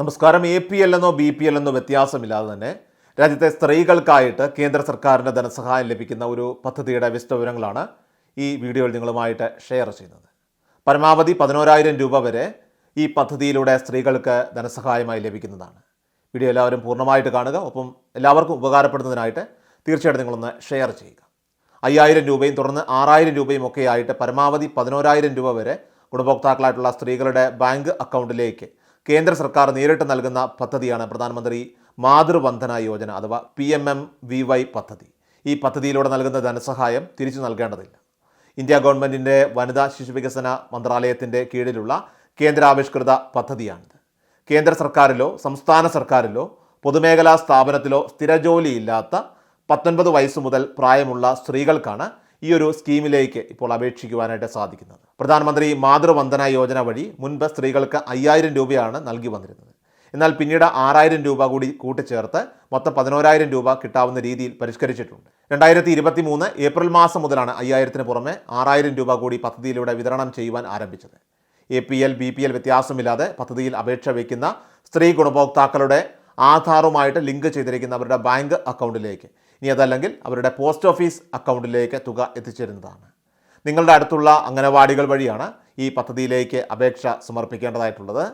നമസ്കാരം. A P L എന്നോ B P L എന്നോ വ്യത്യാസമില്ലാതെ തന്നെ രാജ്യത്തെ സ്ത്രീകൾക്കായിട്ട് കേന്ദ്ര സർക്കാരിന്റെ ധനസഹായം ലഭിക്കുന്ന ഒരു പദ്ധതിയുടെ വിശദവിവരങ്ങളാണ് ഈ വീഡിയോയിൽ നിങ്ങളുമായിട്ട് ഷെയർ ചെയ്യുന്നത്. പരമാവധി പതിനോരായിരം രൂപ വരെ ഈ പദ്ധതിയിലൂടെ സ്ത്രീകൾക്ക് ധനസഹായമായി ലഭിക്കുന്നതാണ്. വീഡിയോ എല്ലാവരും പൂർണമായിട്ട് കാണുക. ഒപ്പം എല്ലാവർക്കും ഉപകാരപ്പെടുന്നതിനായിട്ട് തീർച്ചയായിട്ടും നിങ്ങളൊന്ന് ഷെയർ ചെയ്യുക. അയ്യായിരം രൂപയും തുടർന്ന് ആറായിരം രൂപയും ഒക്കെ ആയിട്ട് പരമാവധി പതിനോരായിരം രൂപ വരെ ഗുണഭോക്താക്കളായിട്ടുള്ള സ്ത്രീകളുടെ ബാങ്ക് അക്കൗണ്ടിലേക്ക് കേന്ദ്ര സർക്കാർ നേരിട്ട് നൽകുന്ന പദ്ധതിയാണ് പ്രധാനമന്ത്രി മാതൃവന്ദന യോജന അഥവാ P M M V Y പദ്ധതി. ഈ പദ്ധതിയിലൂടെ നൽകുന്ന ധനസഹായം തിരിച്ചു നൽകേണ്ടതില്ല. ഇന്ത്യ ഗവൺമെന്റിന്റെ വനിതാ ശിശു വികസന മന്ത്രാലയത്തിന്റെ കീഴിലുള്ള കേന്ദ്രാവിഷ്കൃത പദ്ധതിയാണിത്. കേന്ദ്ര സർക്കാരിലോ സംസ്ഥാന സർക്കാരിലോ പൊതുമേഖലാ സ്ഥാപനത്തിലോ സ്ഥിരജോലിയില്ലാത്ത പത്തൊൻപത് വയസ്സ് മുതൽ പ്രായമുള്ള സ്ത്രീകൾക്കാണ് ഈ ഒരു സ്കീമിലേക്ക് ഇപ്പോൾ അപേക്ഷിക്കുവാനായിട്ട് സാധിക്കുന്നത്. പ്രധാനമന്ത്രി മാതൃവന്ദന യോജന വഴി മുൻപ് സ്ത്രീകൾക്ക് അയ്യായിരം രൂപയാണ് നൽകി വന്നിരുന്നത്. എന്നാൽ പിന്നീട് ആറായിരം രൂപ കൂടി കൂട്ടിച്ചേർത്ത് മൊത്തം പതിനോരായിരം രൂപ കിട്ടാവുന്ന രീതിയിൽ പരിഷ്കരിച്ചിട്ടുണ്ട്. രണ്ടായിരത്തി ഇരുപത്തി മൂന്ന് ഏപ്രിൽ മാസം മുതലാണ് അയ്യായിരത്തിന് പുറമെ ആറായിരം രൂപ കൂടി പദ്ധതിയിലൂടെ വിതരണം ചെയ്യുവാൻ ആരംഭിച്ചത്. A P L B P L വ്യത്യാസമില്ലാതെ പദ്ധതിയിൽ അപേക്ഷ വയ്ക്കുന്ന സ്ത്രീ ഗുണഭോക്താക്കളുടെ ആധാറുമായിട്ട് ലിങ്ക് ചെയ്തിരിക്കുന്ന അവരുടെ ബാങ്ക് അക്കൗണ്ടിലേക്ക്. ഇനി അതല്ലെങ്കിൽ അവരുടെ പോസ്റ്റ് ഓഫീസ് അക്കൗണ്ടിലേക്ക് തുക എത്തിച്ചേരുന്നതാണ്. നിങ്ങളുടെ അടുത്തുള്ള അംഗനവാടികൾ വഴിയാണ് ഈ പദ്ധതിയിലേക്ക് അപേക്ഷ സമർപ്പിക്കേണ്ടതായിട്ടുള്ളത്.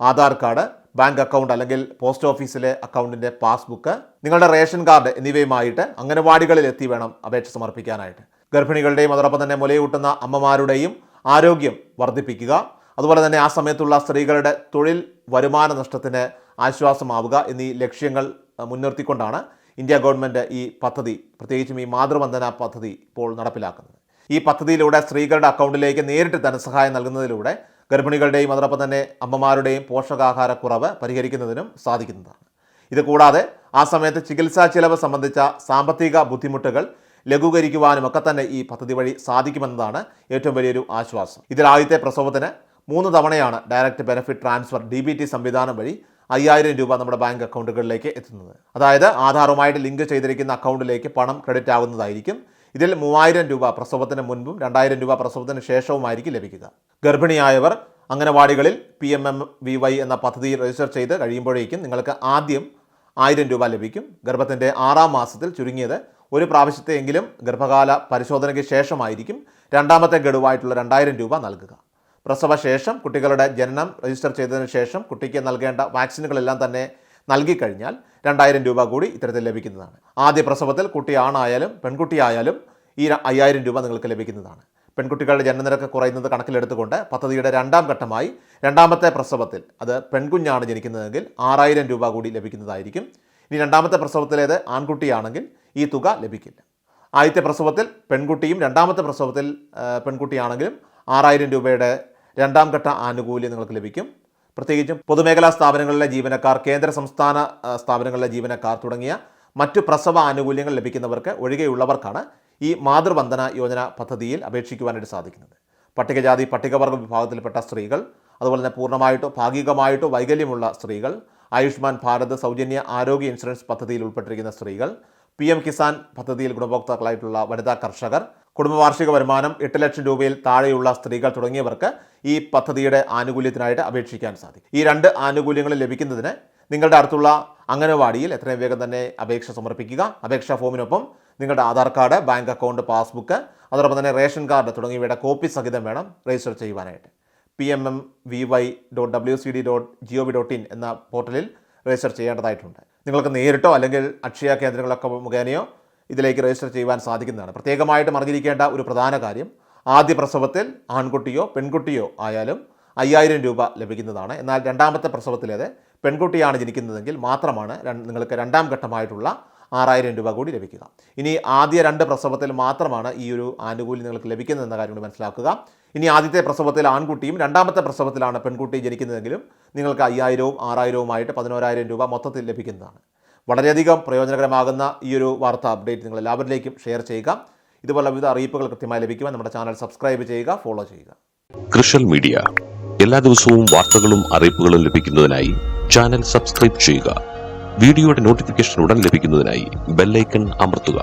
ആധാർ കാർഡ് ബാങ്ക് അക്കൗണ്ട് അല്ലെങ്കിൽ പോസ്റ്റ് ഓഫീസിലെ അക്കൗണ്ടിന്റെ പാസ്ബുക്ക് നിങ്ങളുടെ റേഷൻ കാർഡ് എന്നിവയുമായിട്ട് അംഗനവാടികളിൽ എത്തി വേണം അപേക്ഷ സമർപ്പിക്കാനായിട്ട്. ഗർഭിണികളുടെയും അതോടൊപ്പം തന്നെ മുലയൂട്ടുന്ന അമ്മമാരുടെയും ആരോഗ്യം വർദ്ധിപ്പിക്കുക. അതുപോലെ തന്നെ ആ സമയത്തുള്ള സ്ത്രീകളുടെ തൊഴിൽ വരുമാന നഷ്ടത്തിന് ആശ്വാസമാവുക എന്നീ ലക്ഷ്യങ്ങൾ മുൻനിർത്തിക്കൊണ്ടാണ് ഇന്ത്യ ഗവൺമെന്റ് ഈ പദ്ധതി പ്രത്യേകിച്ചും ഈ മാതൃവന്ദന പദ്ധതി ഇപ്പോൾ നടപ്പിലാക്കുന്നത്. ഈ പദ്ധതിയിലൂടെ സ്ത്രീകളുടെ അക്കൗണ്ടിലേക്ക് നേരിട്ട് ധനസഹായം നൽകുന്നതിലൂടെ ഗർഭിണികളുടെയും അതോടൊപ്പം തന്നെ അമ്മമാരുടെയും പോഷകാഹാരക്കുറവ് പരിഹരിക്കുന്നതിനും സാധിക്കുന്നതാണ്. ഇതുകൂടാതെ ആ സമയത്ത് ചികിത്സാ ചിലവ് സംബന്ധിച്ച സാമ്പത്തിക ബുദ്ധിമുട്ടുകൾ ലഘൂകരിക്കുവാനും ഒക്കെ തന്നെ ഈ പദ്ധതി വഴി സാധിക്കുമെന്നതാണ് ഏറ്റവും വലിയൊരു ആശ്വാസം. ഇതിൽ ആദ്യത്തെ പ്രസവത്തിന് മൂന്ന് തവണയാണ് direct benefit transfer D B T സംവിധാനം വഴി അയ്യായിരം രൂപ നമ്മുടെ ബാങ്ക് അക്കൗണ്ടുകളിലേക്ക് എത്തുന്നത്. അതായത് ആധാറുമായിട്ട് ലിങ്ക് ചെയ്തിരിക്കുന്ന അക്കൗണ്ടിലേക്ക് പണം ക്രെഡിറ്റ് ആവുന്നതായിരിക്കും ഇതിൽ മൂവായിരം രൂപ പ്രസവത്തിന് മുൻപും രണ്ടായിരം രൂപ പ്രസവത്തിന് ശേഷവുമായിരിക്കും ലഭിക്കുക. ഗർഭിണിയായവർ അംഗനവാടികളിൽ P M M V Y എന്ന പദ്ധതിയിൽ രജിസ്റ്റർ ചെയ്ത് കഴിയുമ്പോഴേക്കും നിങ്ങൾക്ക് ആദ്യം ആയിരം രൂപ ലഭിക്കും. ഗർഭത്തിന്റെ ആറാം മാസത്തിൽ ചുരുങ്ങിയത് ഒരു പ്രാവശ്യത്തെയെങ്കിലും ഗർഭകാല പരിശോധനയ്ക്ക് ശേഷമായിരിക്കും രണ്ടാമത്തെ ഗഡുവായിട്ടുള്ള രണ്ടായിരം രൂപ നൽകുക. പ്രസവശേഷം കുട്ടികളുടെ ജനനം രജിസ്റ്റർ ചെയ്തതിനു ശേഷം കുട്ടിക്ക് നൽകേണ്ട വാക്സിനുകളെല്ലാം തന്നെ നൽകിക്കഴിഞ്ഞാൽ രണ്ടായിരം രൂപ കൂടി ഇത്തരത്തിൽ ലഭിക്കുന്നതാണ്. ആദ്യ പ്രസവത്തിൽ കുട്ടി ആണായാലും പെൺകുട്ടിയായാലും ഈ അയ്യായിരം രൂപ നിങ്ങൾക്ക് ലഭിക്കുന്നതാണ്. പെൺകുട്ടികളുടെ ജനനനിരക്ക് കുറയുന്നത് കണക്കിലെടുത്തുകൊണ്ട് പദ്ധതിയുടെ രണ്ടാം ഘട്ടമായി രണ്ടാമത്തെ പ്രസവത്തിൽ അത് പെൺകുഞ്ഞാണ് ജനിക്കുന്നതെങ്കിൽ ആറായിരം രൂപ കൂടി ലഭിക്കുന്നതായിരിക്കും. ഇനി രണ്ടാമത്തെ പ്രസവത്തിലേത് ആൺകുട്ടിയാണെങ്കിൽ ഈ തുക ലഭിക്കില്ല. ആദ്യത്തെ പ്രസവത്തിൽ പെൺകുട്ടിയും രണ്ടാമത്തെ പ്രസവത്തിൽ പെൺകുട്ടിയാണെങ്കിലും ആറായിരം രൂപയുടെ രണ്ടാം ഘട്ട ആനുകൂല്യം നിങ്ങൾക്ക് ലഭിക്കും. പ്രത്യേകിച്ചും പൊതുമേഖലാ സ്ഥാപനങ്ങളിലെ ജീവനക്കാർ കേന്ദ്ര സംസ്ഥാന സ്ഥാപനങ്ങളിലെ ജീവനക്കാർ തുടങ്ങിയ മറ്റു പ്രസവ ആനുകൂല്യങ്ങൾ ലഭിക്കുന്നവർക്ക് ഒഴികെയുള്ളവർക്കാണ് ഈ മാതൃവന്ദന യോജന പദ്ധതിയിൽ അപേക്ഷിക്കുവാനായിട്ട് സാധിക്കുന്നത്. പട്ടികജാതി പട്ടികവർഗ വിഭാഗത്തിൽപ്പെട്ട സ്ത്രീകൾ അതുപോലെ തന്നെ പൂർണമായിട്ടോ ഭാഗികമായിട്ടോ വൈകല്യമുള്ള സ്ത്രീകൾ ആയുഷ്മാൻ ഭാരത് സൗജന്യ ആരോഗ്യ ഇൻഷുറൻസ് പദ്ധതിയിൽ ഉൾപ്പെട്ടിരിക്കുന്ന സ്ത്രീകൾ പി എം കിസാൻ പദ്ധതിയിൽ ഗുണഭോക്താക്കളായിട്ടുള്ള വനിതാ കർഷകർ കുടുംബ വാർഷിക വരുമാനം എട്ട് ലക്ഷം രൂപയിൽ താഴെയുള്ള സ്ത്രീകൾ തുടങ്ങിയവർക്ക് ഈ പദ്ധതിയുടെ ആനുകൂല്യത്തിനായിട്ട് അപേക്ഷിക്കാൻ സാധിക്കും. ഈ രണ്ട് ആനുകൂല്യങ്ങൾ ലഭിക്കുന്നതിന് നിങ്ങളുടെ അടുത്തുള്ള അംഗനവാടിയിൽ എത്രയും വേഗം തന്നെ അപേക്ഷ സമർപ്പിക്കുക. അപേക്ഷാ ഫോമിനൊപ്പം നിങ്ങളുടെ Aadhaar card bank account passbook അതോടൊപ്പം തന്നെ റേഷൻ കാർഡ് തുടങ്ങിയവയുടെ കോപ്പി സഹിതം വേണം രജിസ്റ്റർ ചെയ്യുവാനായിട്ട്. P M M V Y dot W C D dot G O V dot in എന്ന പോർട്ടലിൽ രജിസ്റ്റർ ചെയ്യേണ്ടതായിട്ടുണ്ട്. നിങ്ങൾക്ക് നേരിട്ടോ അല്ലെങ്കിൽ അക്ഷയ കേന്ദ്രങ്ങളൊക്കെ മുഖേനയോ ഇതിലേക്ക് രജിസ്റ്റർ ചെയ്യുവാൻ സാധിക്കുന്നതാണ്. പ്രത്യേകമായിട്ട് അറിഞ്ഞിരിക്കേണ്ട ഒരു പ്രധാന കാര്യം ആദ്യ പ്രസവത്തിൽ ആൺകുട്ടിയോ പെൺകുട്ടിയോ ആയാലും അയ്യായിരം രൂപ ലഭിക്കുന്നതാണ്. എന്നാൽ രണ്ടാമത്തെ പ്രസവത്തിലേത് പെൺകുട്ടിയാണ് ജനിക്കുന്നതെങ്കിൽ മാത്രമാണ് നിങ്ങൾക്ക് രണ്ടാം ഘട്ടമായിട്ടുള്ള ആറായിരം രൂപ കൂടി ലഭിക്കുക. ഇനി ആദ്യ രണ്ട് പ്രസവത്തിൽ മാത്രമാണ് ഈ ഒരു ആനുകൂല്യം നിങ്ങൾക്ക് ലഭിക്കുന്നതെന്ന കാര്യം കൂടി മനസ്സിലാക്കുക. ഇനി ആദ്യത്തെ പ്രസവത്തിൽ ആൺകുട്ടിയും രണ്ടാമത്തെ പ്രസവത്തിലാണ് പെൺകുട്ടി ജനിക്കുന്നതെങ്കിലും നിങ്ങൾക്ക് അയ്യായിരവും ആറായിരവുമായിട്ട് പതിനോരായിരം രൂപ മൊത്തത്തിൽ ലഭിക്കുന്നതാണ്. വളരെയധികം പ്രയോജനകരമാകുന്ന ഈ ഒരു വാർത്ത അപ്ഡേറ്റ് നിങ്ങൾ എല്ലാവരിലേക്കും ഷെയർ ചെയ്യുക. ഇതുപോലെ വിവിധ അറിയിപ്പുകൾ കൃത്യമായി ലഭിക്കുവാൻ നമ്മുടെ ചാനൽ സബ്സ്ക്രൈബ് ചെയ്യുക ഫോളോ ചെയ്യുക. കൃഷൽ മീഡിയ എല്ലാ ദിവസവും വാർത്തകളും അറിയിപ്പുകളും ലഭിക്കുന്നതിനായി ചാനൽ സബ്സ്ക്രൈബ് ചെയ്യുക. വീഡിയോയുടെ നോട്ടിഫിക്കേഷൻ ഉടൻ ലഭിക്കുന്നതിനായി ബെല്ലൈക്കൺ അമർത്തുക.